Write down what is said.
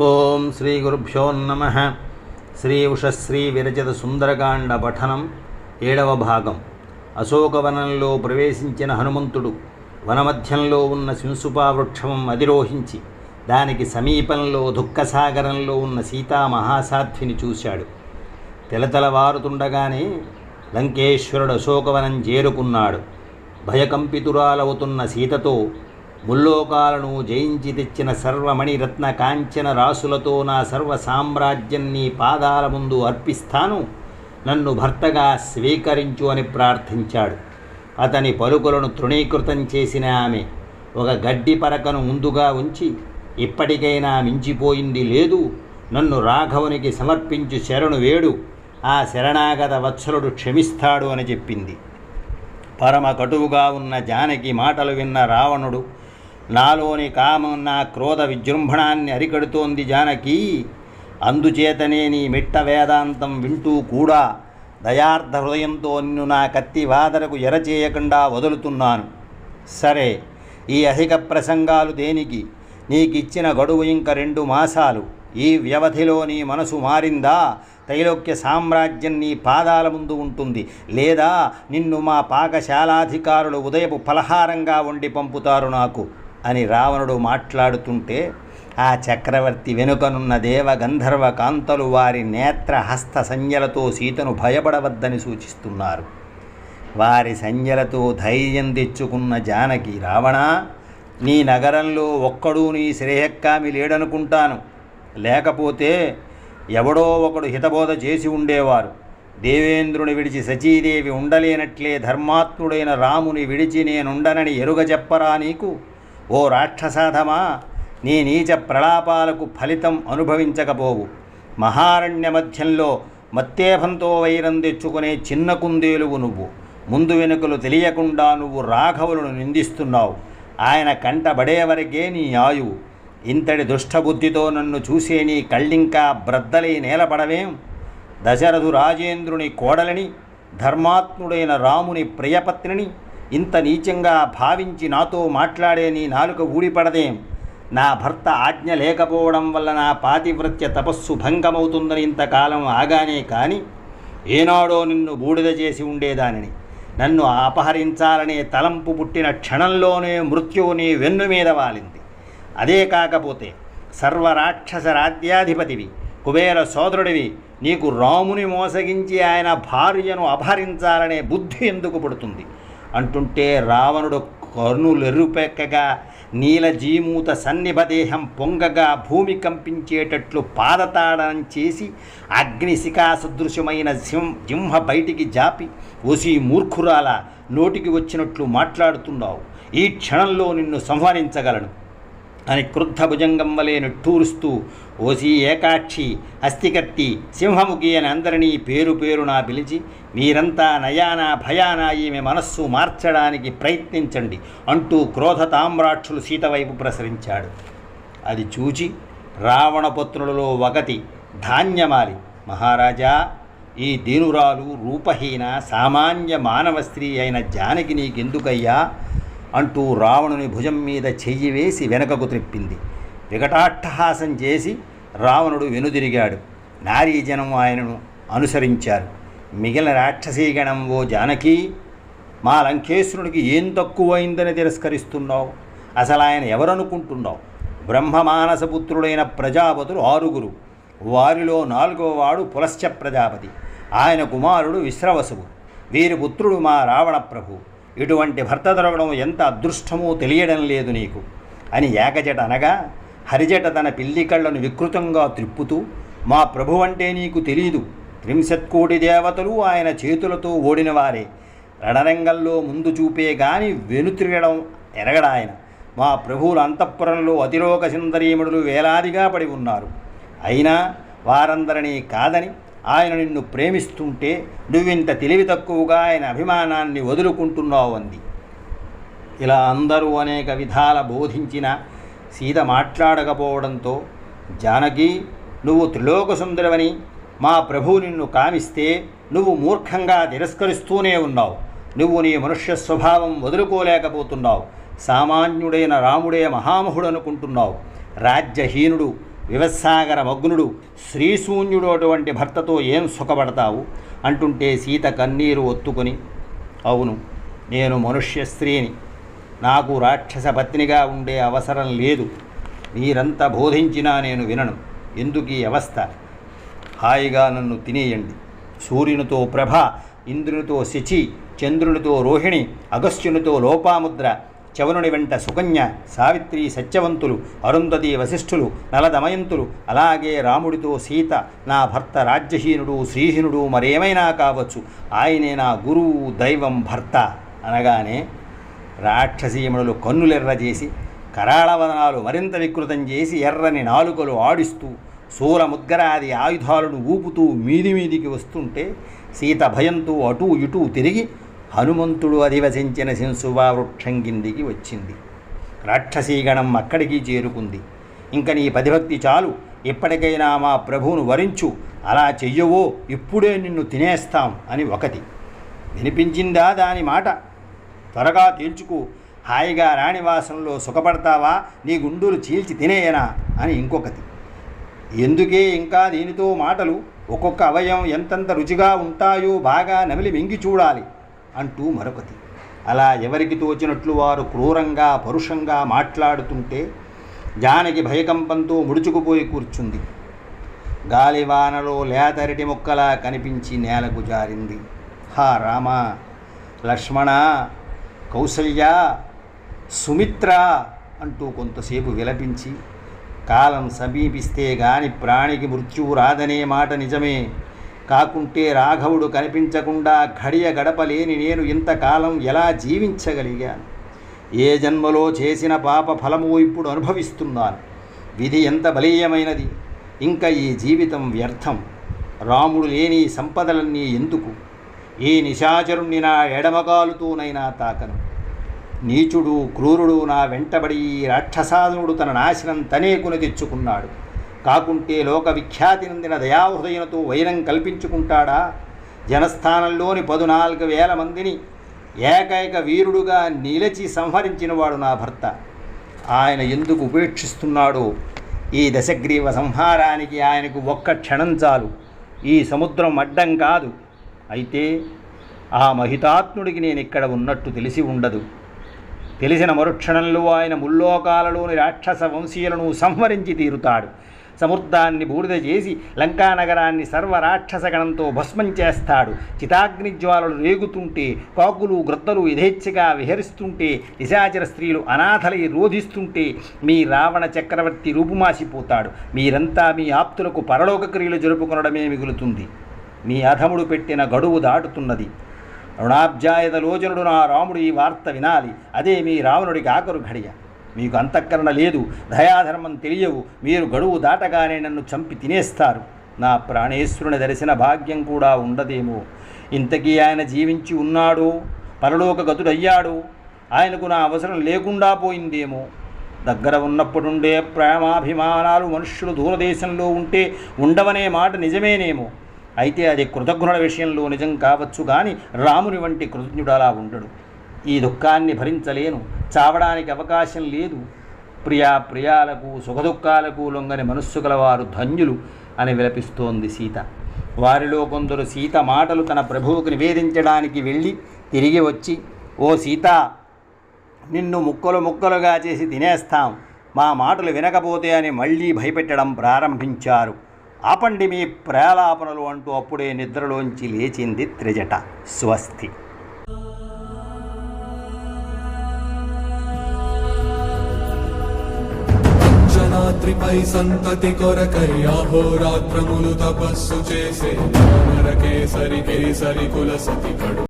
ఓం శ్రీ గురుభ్యో నమ. శ్రీ ఉషశ్రీ విరచిత సుందరకాండ పఠనం ఏడవ భాగం. అశోకవనంలో ప్రవేశించిన హనుమంతుడు వనమధ్యంలో ఉన్న శింసుపా వృక్షం అధిరోహించి దానికి సమీపంలో దుఃఖసాగరంలో ఉన్న సీతా మహాసాధ్విని చూశాడు. తెలతెలవారుతుండగానే లంకేశ్వరుడు అశోకవనం చేరుకున్నాడు. భయకంపితురాలవుతున్న సీతతో ముల్లోకాలను జయించి తెచ్చిన సర్వమణిరత్న కాంచన రాసులతో నా సర్వ సామ్రాజ్యం నీ పాదాల ముందు అర్పిస్తాను. నన్ను భర్తగా స్వీకరించు అని ప్రార్థించాడు. అతని పలుకులను తృణీకృతం చేసిన ఆమె ఒక గడ్డి పరకను ముందుగా ఉంచి ఇప్పటికైనా మించిపోయింది లేదు. నన్ను రాఘవునికి సమర్పించు శరణు వేడు. ఆ శరణాగత వత్సలుడు క్షమిస్తాడు అని చెప్పింది. పరమ కటువుగా ఉన్న జానకి మాటలు విన్న రావణుడు నాలోని కామం నా క్రోధ విజృంభణాన్ని అరికడుతోంది జానకి. అందుచేతనే నీ మిట్ట వేదాంతం వింటూ కూడా దయార్థ హృదయంతో నిన్ను నా కత్తి వాదనకు ఎరచేయకుండా వదులుతున్నాను. సరే ఈ అధిక ప్రసంగాలు దేనికి? నీకిచ్చిన గడువు ఇంక రెండు మాసాలు. ఈ వ్యవధిలో నీ మనసు మారిందా? త్రైలోక్య సామ్రాజ్యం నీ పాదాల ముందు ఉంటుంది. లేదా నిన్ను మా పాకశాలాధికారులు ఉదయపు ఫలహారంగా వండి పంపుతారు నాకు. అని రావణుడు మాట్లాడుతుంటే ఆ చక్రవర్తి వెనుకనున్న దేవ గంధర్వ కాంతలు వారి నేత్ర హస్త సంజ్ఞలతో సీతను భయపడవద్దని సూచిస్తున్నారు. వారి సంజ్ఞలతో ధైర్యం తెచ్చుకున్న జానకి రావణ నీ నగరంలో ఒక్కడూ నీ శ్రేయక్కామి లేడనుకుంటాను. లేకపోతే ఎవడో ఒకడు హితబోధ చేసి ఉండేవారు. దేవేంద్రుని విడిచి సచీదేవి ఉండలేనట్లే ధర్మాత్ముడైన రాముని విడిచి నేనుండనని ఎరుగ చెప్పరా నీకు? ఓ రాక్షసాధమా నీ నీచ ప్రలాపాలకు ఫలితం అనుభవించకపోవు. మహారణ్య మధ్యంలో మత్తేభంతో వైరం తెచ్చుకునే చిన్న కుందేలువు నువ్వు. ముందు వెనుకలు తెలియకుండా నువ్వు రాఘవులను నిందిస్తున్నావు. ఆయన కంటబడే వరకే నీ ఆయువు. ఇంతటి దుష్టబుద్ధితో నన్ను చూసే నీ కళ్ళింకా బ్రద్దలై నేలపడవేం? దశరథు రాజేంద్రుని కోడలని ధర్మాత్ముడైన రాముని ప్రియపత్నిని ఇంత నీచంగా భావించి నాతో మాట్లాడే నీ నాలుక ఊడిపడదేం. నా భర్త ఆజ్ఞ లేకపోవడం వల్ల నా పాతివృత్య తపస్సు భంగమవుతుందని ఇంతకాలం ఆగానే కాని ఏనాడో నిన్ను బూడిద చేసి ఉండేదానిని. నన్ను అపహరించాలనే తలంపు పుట్టిన క్షణంలోనే మృత్యువు నీ వెన్ను మీద వాలింది. అదే కాకపోతే సర్వరాక్షస రాజ్యాధిపతివి కుబేర సోదరుడివి నీకు రాముని మోసగించి ఆయన భార్యను అపహరించాలనే బుద్ధి ఎందుకు పుడుతుంది? అంటుంటే రావణుడు కర్ణులెర్రుపెక్కగా నీలజీమూత సన్నిభదేహం పొంగగా భూమి కంపించేటట్లు పాదతాడనం చేసి అగ్నిశిఖా సదృశ్యమైన సింహ జింహ బయటికి జాపి ఓసి మూర్ఖురాల నోటికి వచ్చినట్లు మాట్లాడుతున్నావు. ఈ క్షణంలో నిన్ను సంహరించగలను. అని క్రుద్ధభుజంగం వలె నిట్టూరుస్తూ ఓసి ఏకాక్షి అస్థికత్తి సింహముఖి అని అందరినీ పేరు పేరునా పిలిచి మీరంతా నయానా భయానా ఈమె మనస్సు మార్చడానికి ప్రయత్నించండి అంటూ క్రోధ తామ్రాక్షులు సీత వైపు ప్రసరించాడు. అది చూచి రావణపుత్రులలో ఒకటి ధాన్యమాలి. మహారాజా ఈ దీనురాలు రూపహీన సామాన్య మానవ స్త్రీ అయిన జానకి నీకెందుకయ్యా? అంటూ రావణుని భుజం మీద చెయ్యి వేసి వెనకకు త్రిప్పింది. వికటాట్టహాసం చేసి రావణుడు వెనుదిరిగాడు. నారీజనం ఆయనను అనుసరించారు. మిగిలిన రాక్షసీగణం ఓ జానకి మా లంకేశ్వరుడికి ఏం తక్కువైందని తిరస్కరిస్తున్నావు? అసలు ఆయన ఎవరనుకుంటున్నావు బ్రహ్మమానసపుత్రుడైన ప్రజాపతులు ఆరుగురు. వారిలో నాలుగో వాడు పులశ్చ ప్రజాపతి. ఆయన కుమారుడు విశ్రవసువు. వీరి పుత్రుడు మా రావణ ప్రభు ఇటువంటి భర్త దొరకడం ఎంత అదృష్టమో తెలియడం లేదు నీకు అని ఏకజట అనగా హరిజట తన పిల్లి కళ్ళను వికృతంగా త్రిప్పుతూ మా ప్రభు అంటే నీకు తెలియదు త్రింశత్కోటి దేవతలు ఆయన చేతులతో ఓడినవారే. రణరంగంలో ముందు చూపే గాని వెనుతిరగడం ఎరగడాయన మా ప్రభువుల అంతఃపురంలో అతిలోక సుందరీముడులు వేలాదిగా పడి ఉన్నారు. అయినా వారందరినీ కాదని ఆయన నిన్ను ప్రేమిస్తుంటే నువ్వింత తెలివి తక్కువగా ఆయన అభిమానాన్ని వదులుకుంటున్నావు అంది. ఇలా అందరూ అనేక విధాల బోధించిన సీత మాట్లాడకపోవడంతో జానకి నువ్వు త్రిలోక సుందరవని మా ప్రభువు నిన్ను కామిస్తే నువ్వు మూర్ఖంగా తిరస్కరిస్తూనే ఉన్నావు. నువ్వు నీ మనుష్య స్వభావం వదులుకోలేకపోతున్నావు. సామాన్యుడైన రాముడే మహామహుడు అనుకుంటున్నావు రాజ్యహీనుడు వివత్సాగర మగ్నుడు శ్రీశూన్యుడు అటువంటి భర్తతో ఏం సుఖపడతావు? అంటుంటే సీత కన్నీరు ఒత్తుకొని అవును నేను మనుష్య స్త్రీని. నాకు రాక్షస పత్నిగా ఉండే అవసరం లేదు. మీరంతా బోధించినా నేను వినను. ఎందుకు ఈ అవస్థ? హాయిగా నన్ను తినేయండి. సూర్యునితో ప్రభ ఇంద్రునితో శచి చంద్రునితో రోహిణి అగస్త్యునితో లోపాముద్ర చవనుడి వెంట సుకన్య సావిత్రి సత్యవంతులు అరుంధతి వశిష్ఠులు నలదమయంతులు అలాగే రాముడితో సీత నా భర్త రాజ్యహీనుడు శ్రీహీనుడు మరేమైనా కావచ్చు. ఆయనే నా గురువు దైవం భర్త అనగానే రాక్షసీయములు కన్నులెర్ర చేసి కరాళవదనాలు మరింత వికృతం చేసి ఎర్రని నాలుకలు ఆడిస్తూ శూలముద్గరాది ఆయుధాలను ఊపుతూ మీది మీదికి వస్తుంటే సీత భయంతో అటూ ఇటూ తిరిగి హనుమంతుడు అధివసించిన శింసువా వృక్షం కిందికి వచ్చింది. రాక్షసీగణం అక్కడికి చేరుకుంది. ఇంక నీ పదిభక్తి చాలు. ఎప్పటికైనా మా ప్రభువును వరించు. అలా చెయ్యవో ఇప్పుడే నిన్ను తినేస్తాం అని ఒకటి. వినిపించిందా దాని మాట? త్వరగా తేల్చుకు. హాయిగా రాణివాసంలో సుఖపడతావా? నీ గుండూలు చీల్చి తినేయనా? అని ఇంకొకటి. ఎందుకే ఇంకా దీనితో మాటలు? ఒక్కొక్క అవయం ఎంతెంత రుచిగా ఉంటాయో బాగా నమిలి మింగి చూడాలి. అంటూ మరొకటి. అలా ఎవరికి తోచినట్లు వారు క్రూరంగా పరుషంగా మాట్లాడుతుంటే జానకి భయకంపంతో ముడుచుకుపోయి కూర్చుంది. గాలివానలో లేతరటి మొక్కలా కనిపించి నేలకు జారింది. హా రామ! లక్ష్మణ! కౌసల్య! సుమిత్ర! అంటూ కొంతసేపు విలపించి కాలం సమీపిస్తే గాని ప్రాణికి మృత్యువు రాదనే మాట నిజమే. కాకుంటే రాఘవుడు కనిపించకుండా ఘడియ గడపలేని నేను ఇంతకాలం ఎలా జీవించగలిగాను? ఏ జన్మలో చేసిన పాప ఫలము ఇప్పుడు అనుభవిస్తున్నాను. విధి ఎంత బలీయమైనది? ఇంకా ఈ జీవితం వ్యర్థం. రాముడు లేని సంపదలన్నీ ఎందుకు? ఈ నిశాచరుణ్ణి నా ఎడమగాలుతోనైనా తాకను. నీచుడు క్రూరుడు నా వెంటబడి ఈ రాక్షసాధనుడు తన నాశనం తనే కొని తెచ్చుకున్నాడు. కాకుంటే లోక విఖ్యాతి నందిన దయాహృదయనతో వైరం కల్పించుకుంటాడా? జనస్థానంలోని పదునాలుగు వేల మందిని ఏకైక వీరుడుగా నిలిచి సంహరించినవాడు నా భర్త. ఆయన ఎందుకు ఉపేక్షిస్తున్నాడో? ఈ దశగ్రీవ సంహారానికి ఆయనకు ఒక్క క్షణం చాలు. ఈ సముద్రం అడ్డం కాదు. అయితే ఆ మహితాత్ముడికి నేను ఇక్కడ ఉన్నట్టు తెలిసి ఉండదు. తెలిసిన మరుక్షణంలో ఆయన ముల్లోకాలలోని రాక్షస వంశీయులను సంహరించి తీరుతాడు. సముద్రాన్ని బూడిద చేసి లంకానగరాన్ని సర్వరాక్షసగణంతో భస్మం చేస్తాడు. చితాగ్నిజ్వాలలు రేగుతుంటే కాకులు గ్రద్దలు యథేచ్ఛగా విహరిస్తుంటే నిశాచర స్త్రీలు అనాథలై రోధిస్తుంటే మీ రావణ చక్రవర్తి రూపుమాసిపోతాడు. మీరంతా మీ ఆప్తులకు పరలోక క్రియలు జరుపుకొనడమే మిగులుతుంది. మీ అధముడు పెట్టిన గడువు దాటుతున్నది. రుణాబ్జాయత లోచనుడు నా రాముడు ఈ వార్త వినాలి. అదే మీ రావణుడికి ఆఖరు ఘడియ. మీకు అంతఃకరణ లేదు దయాధర్మం తెలియవు మీరు గడువు దాటగానే నన్ను చంపి తినేస్తారు. నా ప్రాణేశ్వరుని దర్శన భాగ్యం కూడా ఉండదేమో. ఇంతకీ ఆయన జీవించి ఉన్నాడో పరలోక గతుడయ్యాడు ఆయనకు నా అవసరం లేకుండా పోయిందేమో. దగ్గర ఉన్నప్పుడుండే ప్రేమాభిమానాలు మనుష్యులు దూరదేశంలో ఉంటే ఉండవనే మాట నిజమేనేమో. అయితే అది కృతజ్ఞుల విషయంలో నిజం కావచ్చు కానీ రాముని వంటి కృతజ్ఞుడు అలా ఉండడు. ఈ దుఃఖాన్ని భరించలేను. చావడానికి అవకాశం లేదు. ప్రియా ప్రియాలకు సుఖదుఖాలకు లొంగని మనస్సు గలవారు ధన్యులు అని విలపిస్తోంది సీత. వారిలో కొందరు సీత మాటలు తన ప్రభువుకు నివేదించడానికి వెళ్ళి తిరిగి వచ్చి ఓ సీత నిన్ను ముక్కలు ముక్కలుగా చేసి తినేస్తాం. మా మాటలు వినకపోతే అని మళ్ళీ భయపెట్టడం ప్రారంభించారు. ఆపండి మీ ప్రేలాపనలు అంటూ అప్పుడే నిద్రలోంచి లేచింది త్రిజట స్వస్తి. రాత్రిపై సంతతి కొరకై అహోరాత్రములు తపస్సు చేసే నరకేసరి కేసరి కుల సతి కడు.